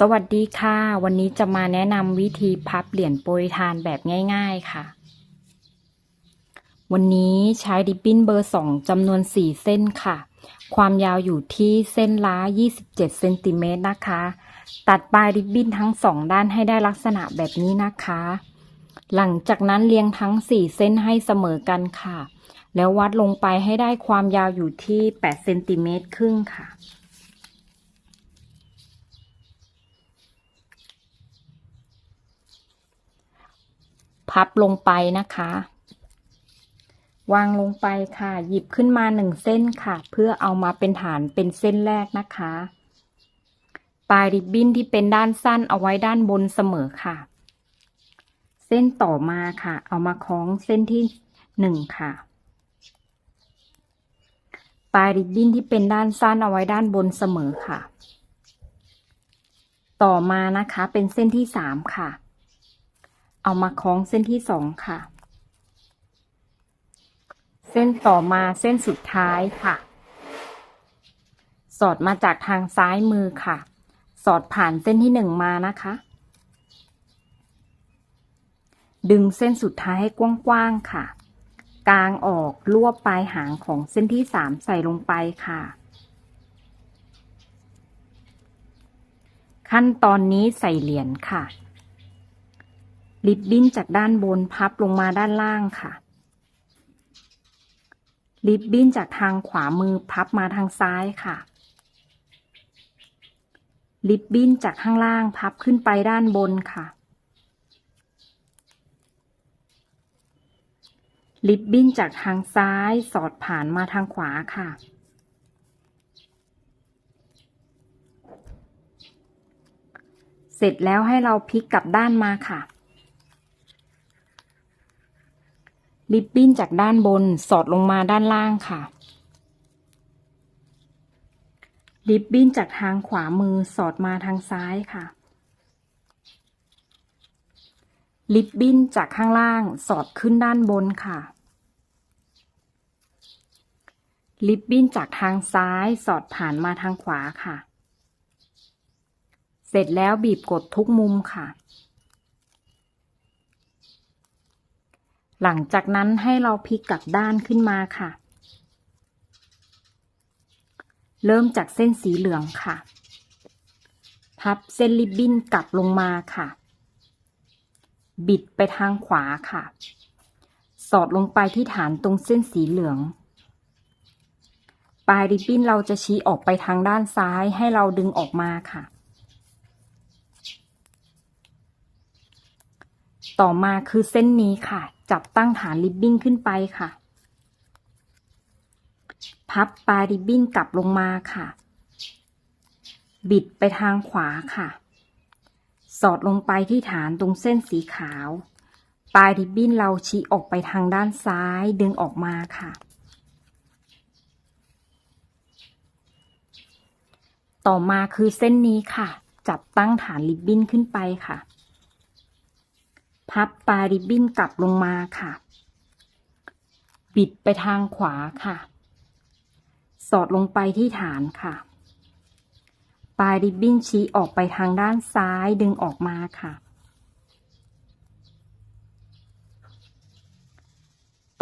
สวัสดีค่ะ วันนี้จะมาแนะนำวิธีพับเหรียญโปรยทานแบบง่าย ๆค่ะ วันนี้ใช้ริบบิ้นเบอร์สองจำนวน4เส้นค่ะ ความยาวอยู่ที่เส้นละ27เซนติเมตรนะคะ ตัดปลายริบบิ้นทั้งสองด้านให้ได้ลักษณะแบบนี้นะคะ หลังจากนั้นเรียงทั้ง4เส้นให้เสมอกันค่ะ แล้ววัดลงไปให้ได้ความยาวอยู่ที่8เซนติเมตรครึ่งค่ะ พับลงไปนะคะ วางลงไปค่ะ หยิบขึ้นมาหนึ่งเส้นค่ะ เพื่อเอามาเป็นฐานเป็นเส้นแรกนะคะ ปลายริบบิ้นที่เป็นด้านสั้นเอาไว้ด้านบนเสมอค่ะ เส้นต่อมาค่ะ เอามาคล้องเส้นที่หนึ่งค่ะ ปลายริบบิ้นที่เป็นด้านสั้นเอาไว้ด้านบนเสมอค่ะ ต่อมานะคะเป็นเส้นที่สามค่ะ เอามาคล้องเส้นที่สองค่ะ เส้นต่อมาเส้นสุดท้ายค่ะ สอดมาจากทางซ้ายมือค่ะ สอดผ่านเส้นที่หนึ่งมานะคะ ดึงเส้นสุดท้ายให้กว้างๆค่ะ กลางออกลวบปลายหางของเส้นที่สามใส่ลงไปค่ะขั้นตอนนี้ใส่เหรียญค่ะ ริบบิ้นจากด้านบนพับลงมาด้านล่างค่ะ ริบบิ้นจากทางขวามือพับมาทางซ้ายค่ะ ริบบิ้นจากข้างล่างพับขึ้นไปด้านบนค่ะ ริบบิ้นจากทางซ้ายสอดผ่านมาทางขวาค่ะเสร็จแล้วให้เราพลิกกลับด้านมาค่ะ ริบบิ้นจากด้านบนสอดลงมาด้านล่างค่ะ ริบบิ้นจากทางขวามือสอดมาทางซ้ายค่ะ ริบบิ้นจากข้างล่างสอดขึ้นด้านบนค่ะ ริบบิ้นจากทางซ้ายสอดผ่านมาทางขวาค่ะ เสร็จแล้วบีบกดทุกมุมค่ะ หลังจากนั้นให้เราพลิกกลับด้านขึ้นมาค่ะ เริ่มจากเส้นสีเหลืองค่ะ พับเส้นริบบิ้นกลับลงมาค่ะ บิดไปทางขวาค่ะ สอดลงไปที่ฐานตรงเส้นสีเหลือง ปลายริบบิ้นเราจะชี้ออกไปทางด้านซ้ายให้เราดึงออกมาค่ะ ต่อมาคือเส้นนี้ค่ะ จับตั้งฐานริบบิ้นขึ้นไปค่ะ พับปลายริบบิ้นกลับลงมาค่ะ บิดไปทางขวาค่ะ สอดลงไปที่ฐานตรงเส้นสีขาว ปลายริบบิ้นเราชี้ออกไปทางด้านซ้ายดึงออกมาค่ะ ต่อมาคือเส้นนี้ค่ะ จับตั้งฐานริบบิ้นขึ้นไปค่ะ พับปลายริบบิ้นกลับลงมาค่ะ บิดไปทางขวาค่ะ สอดลงไปที่ฐานค่ะ ปลายริบบิ้นชี้ออกไปทางด้านซ้ายดึงออกมาค่ะ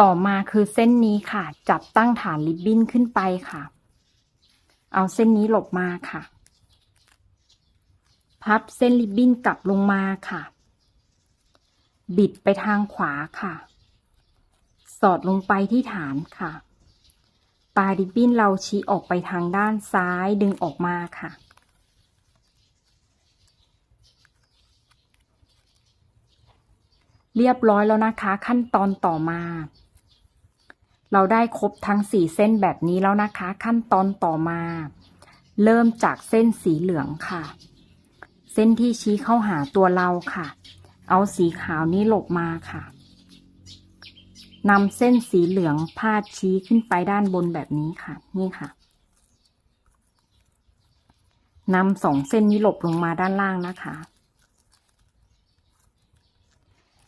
ต่อมาคือเส้นนี้ค่ะ จับตั้งฐานริบบิ้นขึ้นไปค่ะ เอาเส้นนี้หลบมาค่ะ พับเส้นริบบิ้นกลับลงมาค่ะ บิดไปทางขวาค่ะ สอดลงไปที่ฐานค่ะ ปลายริบบิ้นเราชี้ออกไปทางด้านซ้ายดึงออกมาค่ะ เรียบร้อยแล้วนะคะ ขั้นตอนต่อมา เราได้ครบทั้งสี่เส้นแบบนี้แล้วนะคะ ขั้นตอนต่อมา เริ่มจากเส้นสีเหลืองค่ะ เส้นที่ชี้เข้าหาตัวเราค่ะ เอาสีขาวนี้หลบมาค่ะนำเส้นสีเหลืองพาดชี้ขึ้นไปด้านบนแบบนี้ค่ะ นี่ค่ะนำสองเส้นนี้หลบลงมาด้านล่างนะคะ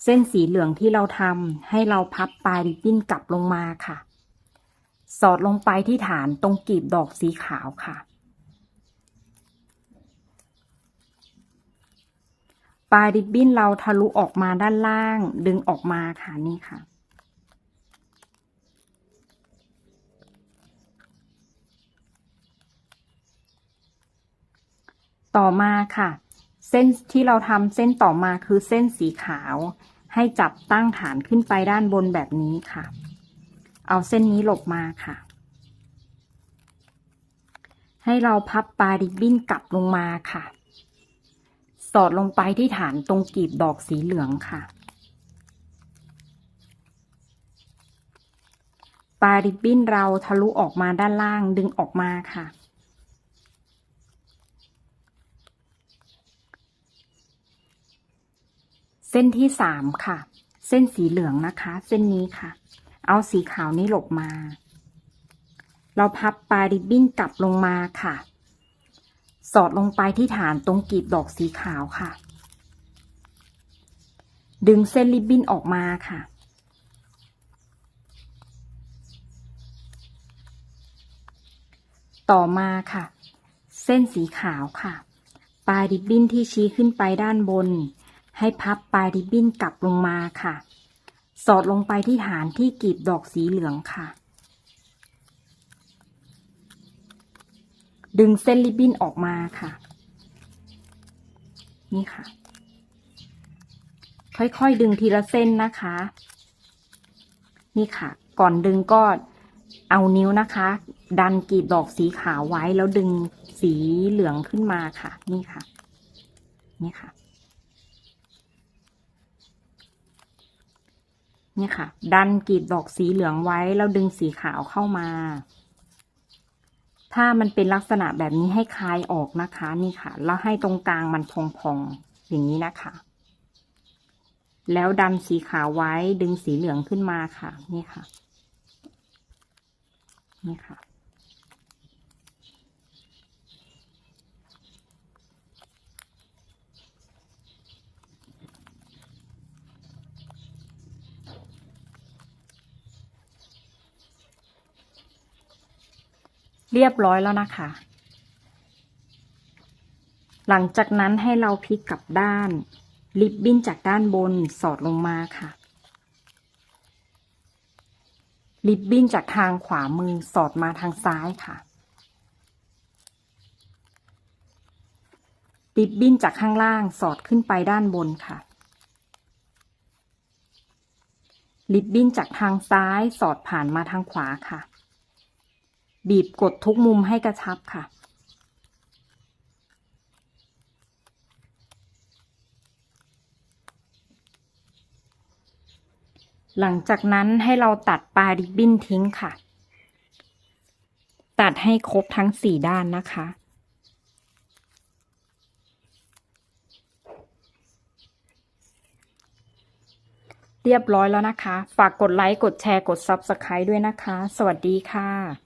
เส้นสีเหลืองที่เราทำให้เราพับปลายริบบิ้นกลับลงมาค่ะ สอดลงไปที่ฐานตรงกีบดอกสีขาวค่ะ ลายริบบิ้นเราทะลุออกมาด้านล่าง ดึงออกมาค่ะนี่ค่ะ ต่อมาค่ะ เส้นที่เราทำเส้นต่อมาคือเส้นสีขาว ให้จับตั้งฐานขึ้นไปด้านบนแบบนี้ค่ะ เอาเส้นนี้หลบมาค่ะ ให้เราพับปลายริบบิ้นกลับลงมาค่ะ สอดลงไปที่ฐานตรงกีบดอกสีเหลืองค่ะ ปลายริบบิ้นเราทะลุออกมาด้านล่างดึงออกมาค่ะ เส้นที่สามค่ะ เส้นสีเหลืองนะคะ เส้นนี้ค่ะ เอาสีขาวนี้หลบมา เราพับปลายริบบิ้นกลับลงมาค่ะ สอดลงไปที่ฐานตรงกีบดอกสีขาวค่ะ ดึงเส้นริบบิ้นออกมาค่ะ ต่อมาค่ะ เส้นสีขาวค่ะ ปลายริบบิ้นที่ชี้ขึ้นไปด้านบน ให้พับปลายริบบิ้นกลับลงมาค่ะ สอดลงไปที่ฐานที่กีบดอกสีเหลืองค่ะ ดึงเส้นริบบิ้นออกมาค่ะ นี่ค่ะ ค่อยๆดึงทีละเส้นนะคะ นี่ค่ะ ก่อนดึงก็เอานิ้วนะคะ ดันกีบดอกสีขาวไว้แล้วดึงสีเหลืองขึ้นมาค่ะ นี่ค่ะ นี่ค่ะนี่ค่ะ ดันกีบดอกสีเหลืองไว้แล้วดึงสีขาวเข้ามา ถ้ามันเป็นลักษณะแบบนี้ให้คลายออกนะคะ นี่ค่ะ แล้วให้ตรงกลางมันพองๆอย่างนี้นะคะ แล้วดันสีขาวไว้ดึงสีเหลืองขึ้นมาค่ะ นี่ค่ะ นี่ค่ะ เรียบร้อยแล้วนะคะ หลังจากนั้นให้เราพลิกกลับด้าน ริบบิ้นจากด้านบนสอดลงมาค่ะ ริบบิ้นจากทางขวามือสอดมาทางซ้ายค่ะ ริบบิ้นจากข้างล่างสอดขึ้นไปด้านบนค่ะ ริบบิ้นจากทางซ้ายสอดผ่านมาทางขวาค่ะ บีบกดทุกมุมให้กระชับค่ะ หลังจากนั้นให้เราตัดปลายริบบิ้นทิ้งค่ะ ตัดให้ครบทั้งสี่ด้านนะคะเรียบร้อยแล้วนะคะ ฝากกดไลค์ กดแชร์ กด Subscribe ด้วยนะคะ สวัสดีค่ะ